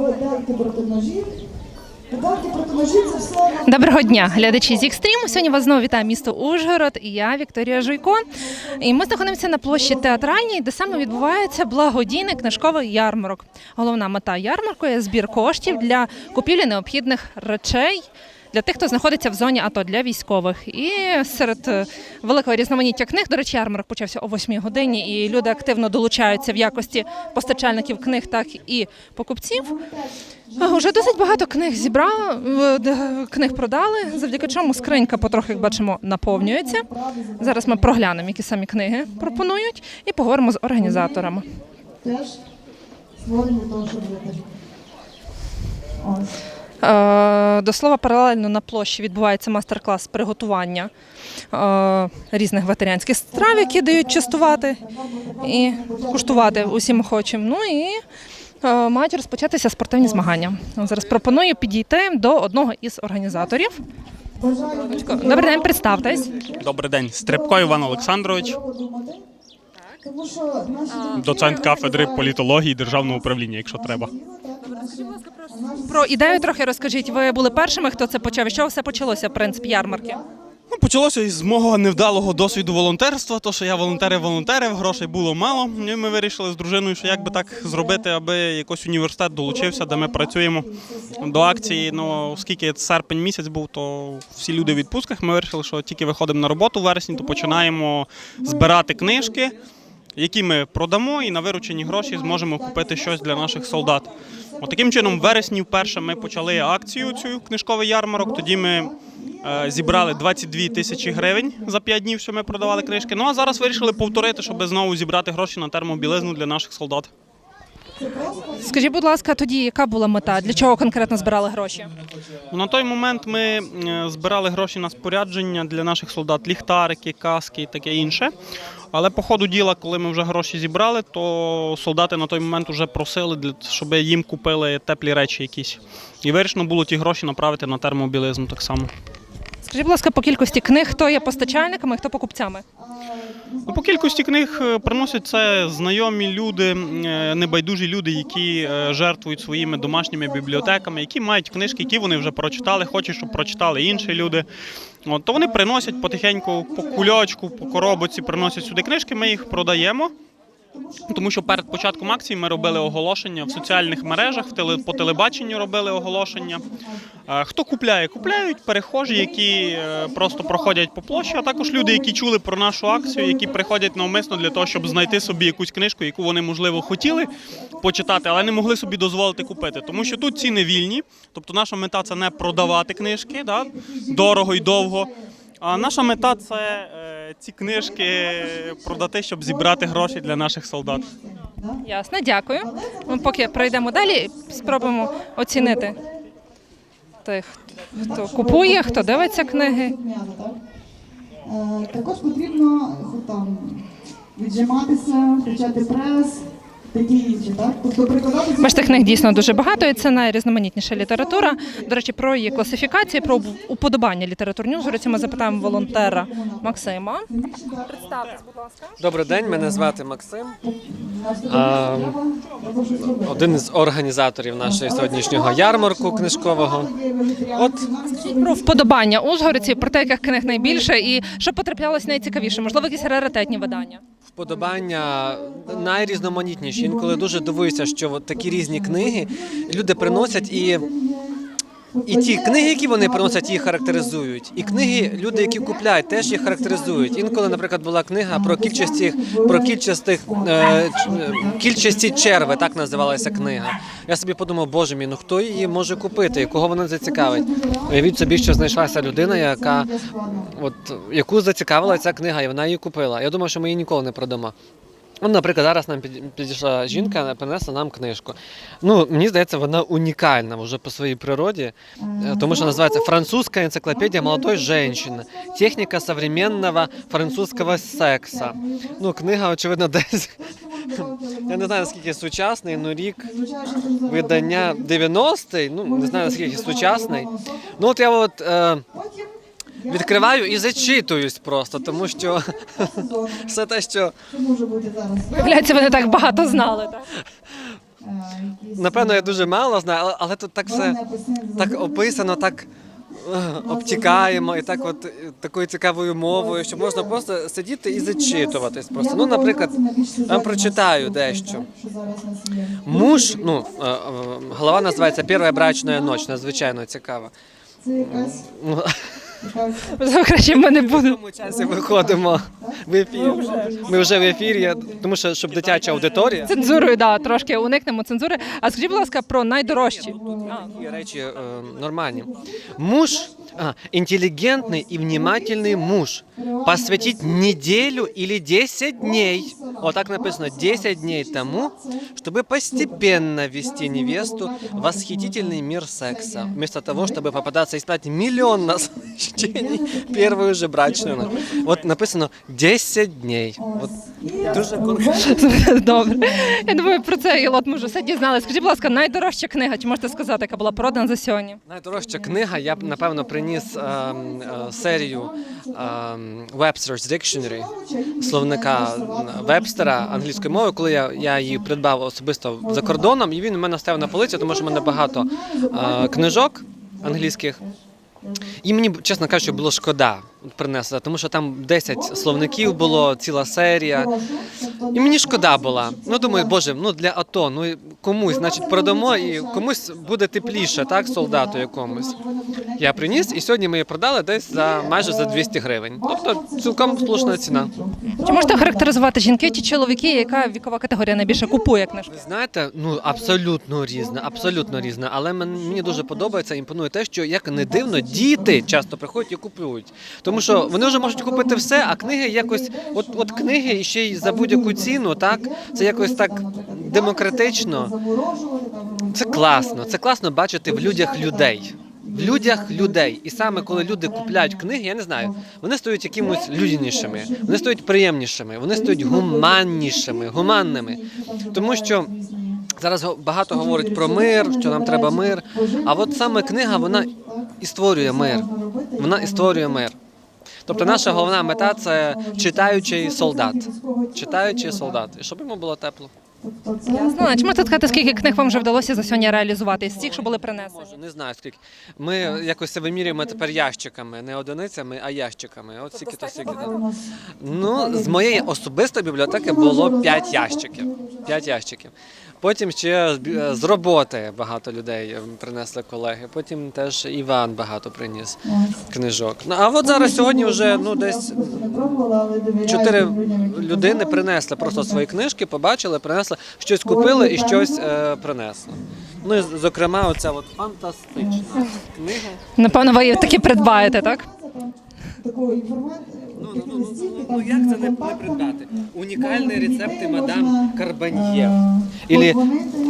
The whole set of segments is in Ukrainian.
Видатки проти ножів. Доброго дня, глядачі з Ікстрім. Сьогодні вас знову вітає місто Ужгород і я Вікторія Жуйко. І ми знаходимося на площі театральній, де саме відбувається благодійний книжковий ярмарок. Головна мета ярмарку є збір коштів для купівлі необхідних речей. Для тих, хто знаходиться в зоні АТО для військових, і серед е, великого різноманіття книг, до речі, ярмарок почався о 8 годині, і люди активно долучаються в якості постачальників книг, так і покупців. Уже досить багато книг зібрали, е, книг продали, завдяки чому скринька потрохи, як бачимо, наповнюється. Зараз ми проглянемо, які самі книги пропонують, і поговоримо з організаторами. Теж створені для того, жити. Ось. Е, До слова, паралельно на площі відбувається майстер-клас приготування е, різних ветеріанських страв, які дають частувати і куштувати усім охочим. Ну і е, мають розпочатися спортивні змагання. Зараз пропоную підійти до одного із організаторів. Добрий день, представтесь. Добрий день, Стрибко Іван Олександрович. Тому що наші доцент кафедри політології державного управління, якщо треба. Про ідею трохи розкажіть. Ви були першими, хто це почав. І чого все почалося, в принципі, ярмарки? Ну, почалося із мого невдалого досвіду волонтерства, то що я волонтерив, волонтерив, грошей було мало. І ми вирішили з дружиною, що як би так зробити, аби якось університет долучився, де ми працюємо до акції. Ну, оскільки серпень місяць був, то всі люди в відпустках. Ми вирішили, що тільки виходимо на роботу в вересні, то починаємо збирати книжки. Які ми продамо, і на виручені гроші зможемо купити щось для наших солдат. От таким чином, в вересні вперше ми почали акцію цю книжковий ярмарок. Тоді ми е, зібрали 22 тисячі гривень за 5 днів, що ми продавали книжки. Ну а зараз вирішили повторити, щоб знову зібрати гроші на термобілизну для наших солдат. Скажіть, будь ласка, тоді яка була мета? Для чого конкретно збирали гроші? Ну, На той момент ми е, збирали гроші на спорядження для наших солдат, ліхтарики, каски і таке інше. Але по ходу діла, коли ми вже гроші зібрали, то солдати на той момент вже просили, щоб їм купили теплі речі якісь. І вирішено було ті гроші направити на термобілизм так само. Скажіть, будь ласка, по кількості книг, хто є постачальниками, хто покупцями? Ну, по кількості книг е, приносять це знайомі люди, е, небайдужі люди, які е, жертвують своїми домашніми бібліотеками, які мають книжки, які вони вже прочитали, хочуть, щоб прочитали інші люди. От, то вони приносять потихеньку по кульочку, по коробочці, приносять сюди книжки, ми їх продаємо. Тому що перед початком акції ми робили оголошення в соціальних мережах, в теле, по телебаченню робили оголошення. Е, Хто купляє? Купляють перехожі, які е, просто проходять по площі, а також люди, які чули про нашу акцію, які приходять навмисно для того, щоб знайти собі якусь книжку, яку вони можливо хотіли почитати, але не могли собі дозволити купити. Тому що тут ціни вільні. Тобто наша мета це не продавати книжки да, дорого і довго. А наша мета це е, ці книжки продати, щоб зібрати гроші для наших солдат. Ясно, дякую. Ми поки пройдемо далі, спробуємо оцінити тих, хто купує, хто дивиться книги. Е, Також потрібно там віджиматися, включати прес, так? Тобто прикладати Бачите, книг дійсно дуже багато, і це найрізноманітніша література. До речі, про її класифікації, про уподобання літературні узгородці ми запитаємо волонтера Максима. Представтесь, будь ласка. Добрий день, мене звати Максим. А, один з організаторів нашого сьогоднішнього ярмарку книжкового. От Про вподобання узгородців, про те, яких книг найбільше, і що потраплялось найцікавіше, можливо, якісь раритетні видання. Вподобання найрізноманітніші. Інколи дуже дивуюся, що такі різні книги люди приносять і. І ті книги, які вони приносять, їх характеризують. І книги, люди, які купляють, теж їх характеризують. Інколи, наприклад, була книга про кільчасті, про кільчастих е, е, кільчасті черви, так називалася книга. Я собі подумав, боже мій, ну хто її може купити, кого вона зацікавить? Уявіть собі, що знайшлася людина, яка от яку зацікавила ця книга, і вона її купила. Я думаю, що ми її ніколи не продамо. Ну, наприклад, зараз нам під- підійшла жінка, принесла нам книжку. Ну, мені здається, вона унікальна вже по своїй природі, е, тому що називається Французька енциклопедія молодої жінки. Техніка современного французького секса. Ну, книга, очевидно, десь. Я не знаю, наскільки сучасний, ну рік видання 90-й, ну не знаю наскільки сучасний. Ну от я от е, відкриваю і зачитуюсь просто, тому що все те, що може бути зараз? Виявляється, ви не так багато знали. Так? Напевно, я дуже мало знаю, але, але тут так все так описано, так е, обтікаємо і так, от е, такою цікавою мовою, що можна просто сидіти і зачитуватись. Просто ну, наприклад, я вам прочитаю дещо. Муж, ну е, е, голова називається Перша брачна ніч, надзвичайно цікава. Це якась Ну, якась Краще в мене буде. В часі виходимо в ефір. Ми вже в ефірі, тому що щоб дитяча аудиторія. Цензурою, да, трошки уникнемо цензури. А скажіть, будь ласка, про найдорожчі. Такі речі е, нормальні. Муж, а, интеллигентный и внимательный муж. Посвятить неделю или 10 дней, вот так написано, 10 дней тому, чтобы постепенно ввести невесту в восхитительный мир секса, вместо того, чтобы попадаться и испытать миллион наслаждений первую же брачную ночь. Вот написано 10 дней. Вот дуже конкретно. Добре. Я думаю, про це і лот може все дізнали. Скажіть, будь ласка, найдорожча книга, чи можете сказати, яка була продана за сьогодні? Найдорожча книга, я б напевно приніс ем, е, серію ем, Webster's Dictionary, словника Вебстера англійської мови, коли я, я її придбав особисто за кордоном, і він у мене став на полиці, тому що в мене багато е, книжок англійських. І мені, чесно кажучи, було шкода принести, тому що там 10 словників було, ціла серія. І мені шкода була. Ну думаю, боже, ну для АТО, ну комусь, значить, продамо і комусь буде тепліше, так, солдату якомусь. Я приніс, і сьогодні ми її продали десь за майже за 200 гривень. Тобто цілком слушна ціна. Чи можете характеризувати жінки чи чоловіки, яка вікова категорія найбільше купує книжки? Знаєте, ну абсолютно різна, абсолютно різна. Але мені дуже подобається, імпонує те, що як не дивно, діти часто приходять і купують. Тому що вони вже можуть купити все, а книги якось, от, от книги і ще й за будь-яку ціну, так це якось так демократично. Це класно. Це класно бачити в людях людей. В людях людей. І саме коли люди купляють книги, я не знаю, вони стають якимось людянішими, вони стають приємнішими, вони стають гуманнішими, гуманними. Тому що зараз багато говорять про мир, що нам треба мир. А от саме книга вона і створює мир. Вона і створює мир. Тобто наша головна мета це читаючий солдат. Читаючий солдат. І щоб йому було тепло. Ну, чи можете сказати, скільки книг вам вже вдалося за сьогодні реалізувати з тих, що були принесені? Може, не знаю скільки. Ми якось це вимірюємо тепер ящиками, не одиницями, а ящиками. От скільки то скільки. Ну, з моєї особистої бібліотеки було 5 ящиків. 5 ящиків. Потім ще з роботи багато людей ем, принесли колеги. Потім теж Іван багато приніс книжок. Ну а от зараз сьогодні вже ну десь чотири людини принесли просто свої книжки, побачили, принесли, щось купили і щось е, принесли. Ну і зокрема, оця от фантастична книга. Напевно, ви її таки придбаєте, так? Такої інформації. Ну, ну, ну, ну, ну, ну як це не, не придбати? Унікальні рецепти мадам Карбаньє. Ілі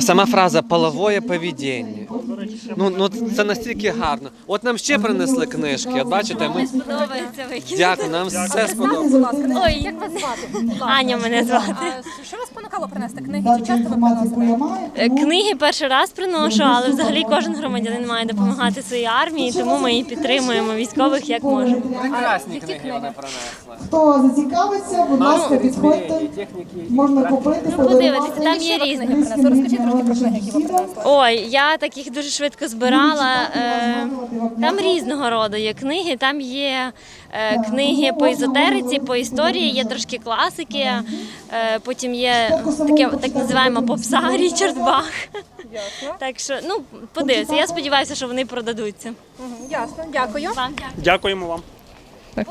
сама фраза половое поведіння. Ну, ну це настільки гарно. От нам ще принесли книжки. От бачите, ми Подобається викид. дякую, нам все сподобалося. Ой, як вас звати? Аня мене звати. Що вас спонукало принести книги? Чи Е, Книги перший раз приношу, але взагалі кожен громадянин має допомагати своїй армії, тому ми і підтримуємо військових як можемо. Прекрасні книги вони принесли. Хто зацікавиться, будь ласка, підходьте. Можна купити, Ну, подивитися, там є різні. Розкажіть трошки про книги, які ви принесли. Ой, я таких дуже швидко збирала. Е, Там різного роду є книги. Там є е, книги по езотериці, по історії, є трошки класики. Е, Потім є таке так називаємо попса Річард Бах. Так що, ну, подивіться, я сподіваюся, що вони продадуться. Ясно, дякую. Вам дякую. Дякуємо вам. Так.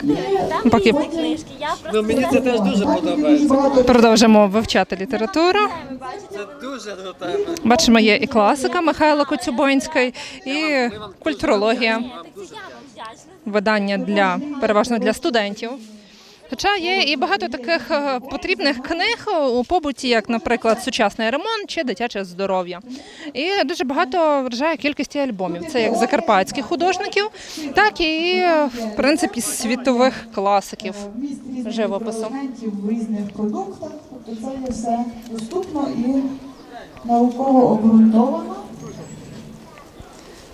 Там Поки- книжки. Я просто Ну мені це теж дуже подобається. Продовжимо вивчати літературу. Це дуже до. Бачимо, є і класика Михайла Коцюбинський, і культурологія, вам видання для переважно для студентів. Хоча є і багато таких е, потрібних книг у побуті, як, наприклад, сучасний ремонт чи дитяче здоров'я. І дуже багато вражає кількості альбомів. Це як закарпатських художників, так і в принципі світових класиків. живопису. це є все доступно і науково обґрунтовано.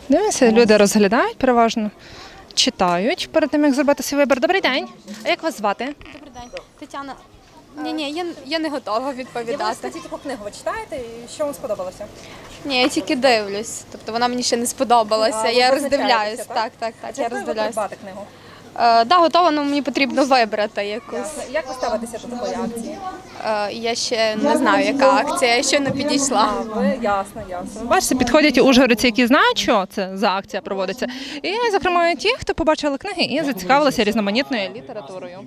Дивимося, люди розглядають переважно, читають перед тим, як зробити свій вибір. Добрий день. А як вас звати? Добрий день, Тетяна. Ні, ні, я, я не готова відповідати. яку книгу ви читаєте і що вам сподобалося? Ні, я тільки дивлюсь. Тобто вона мені ще не сподобалася. А, ви я визначаєтеся, роздивляюсь. так? Так, так, так. Я роздивляюсь. книгу? Е, да, готова, але мені потрібно вибрати якусь. Як ви ставитеся до такої акції? Е, я ще не знаю, яка акція, я ще не підійшла. Ви ясно, ясно. Бачите, підходять ужгородці, які знають, що це за акція проводиться. І, зокрема, ті, хто побачили книги і зацікавилися різноманітною літературою.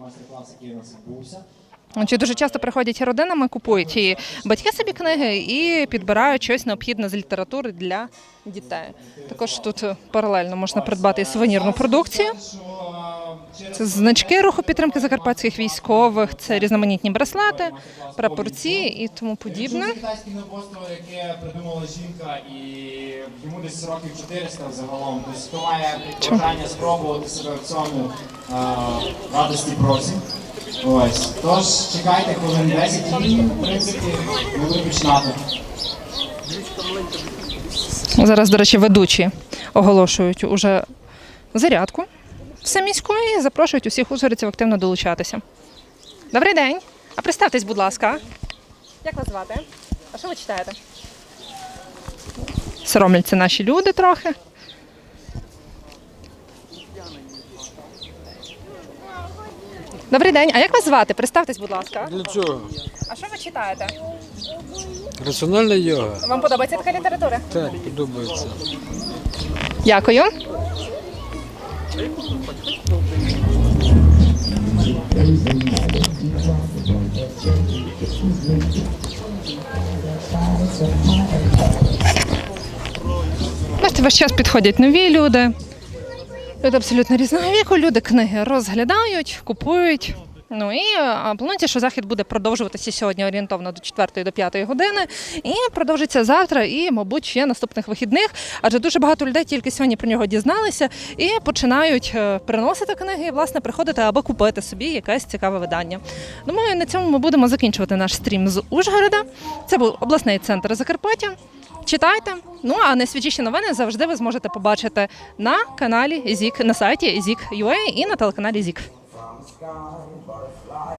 Чи дуже часто приходять родинами, купують і батьки собі книги і підбирають щось необхідне з літератури для дітей. Також тут паралельно можна придбати і сувенірну продукцію. Це значки руху підтримки закарпатських військових, це різноманітні браслети, прапорці і тому подібне. Китайське новоборство, яке придумала жінка, і йому десь років 400 загалом. Тобто має бажання спробувати себе в цьому радості просім. Ось. Тож чекайте хвилин 10 і, в принципі, могли починати. Зараз, до речі, ведучі оголошують уже зарядку всеміську і запрошують усіх ужгородців активно долучатися. Добрий день. А представтесь, будь ласка. Як вас звати? А що ви читаєте? Соромляться наші люди трохи. Добрий день. А як вас звати? Представтесь, будь ласка. Для чого? А що ви читаєте? Раціональна йога. Вам подобається така література? Так, подобається. Дякую. Бачите, весь час підходять нові люди. Люди абсолютно різного віку, люди книги розглядають, купують. Ну і планується, що захід буде продовжуватися сьогодні орієнтовно до 4 до 5 години і продовжиться завтра і, мабуть, ще наступних вихідних. Адже дуже багато людей тільки сьогодні про нього дізналися і починають е, приносити книги і власне приходити аби купити собі якесь цікаве видання. Думаю, на цьому ми будемо закінчувати наш стрім з Ужгорода. Це був обласний центр Закарпаття. Читайте. Ну а найсвіжіші новини завжди ви зможете побачити на каналі ЗІК, на сайті ZIK.UA і на телеканалі ЗІК.